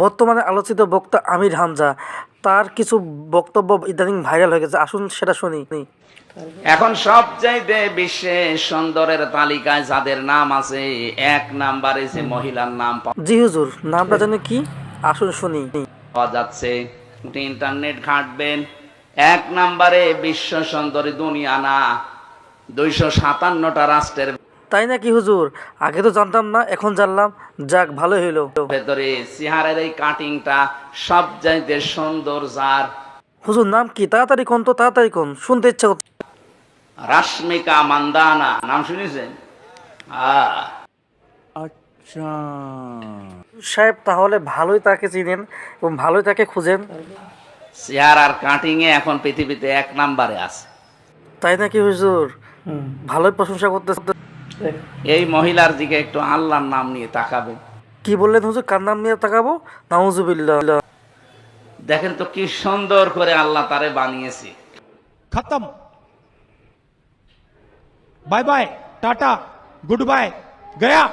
বর্তমানে আলোচিত বক্তা আমির হামজা। তার কিছু বক্তব্য ইদানিং ভাইরাল হয়ে গেছে। আসুন সেটা শুনি। এখন সবচাইতে বিশ্বে সুন্দরের তালিকায় যাদের নাম আছে এক নাম্বারে যে মহিলার নাম জি হুজুর নামটা জানি কি? আসুন শুনি। পাওয়া যাচ্ছে। আপনি ইন্টারনেট ঘাঁটবেন। এক নাম্বারে বিশ্ব সুন্দরী দুনিয়া না দুইশো সাতান্নটা রাষ্ট্রের তাই নাকি হুজুর? আগে তো জানতাম না এখন জানলাম। যাক ভালো হইল। ভেতরে চেহারের এই কাটিংটা সব সবচাইতে সুন্দর যার। হুজুর নাম কি? তাড়াতাড়ি কোন তো তাড়াতাড়ি কোন। শুনতে ইচ্ছা করছে। রাশ্মিকা মান্দানা নাম শুনেছেন? আহ। সাহেব তাহলে ভালোই তাকে চিনেন এবং ভালোই তাকে খুঁজেন। চেহারার কাটিং এ এখন পৃথিবীতে এক নাম্বারে আছে। তাই নাকি হুজুর? ভালোই প্রশংসা করতে এই মহিলার দিকে একটু আল্লাহর নাম নিয়ে তাকাবেন কি বললেন হুজুর? কার নাম নিয়ে তাকাবো? নাউজুবিল্লাহ। দেখেন তো কি সুন্দর করে আল্লাহ তারে বানিয়েছে। খতম। Bye bye tata good bye Gaya.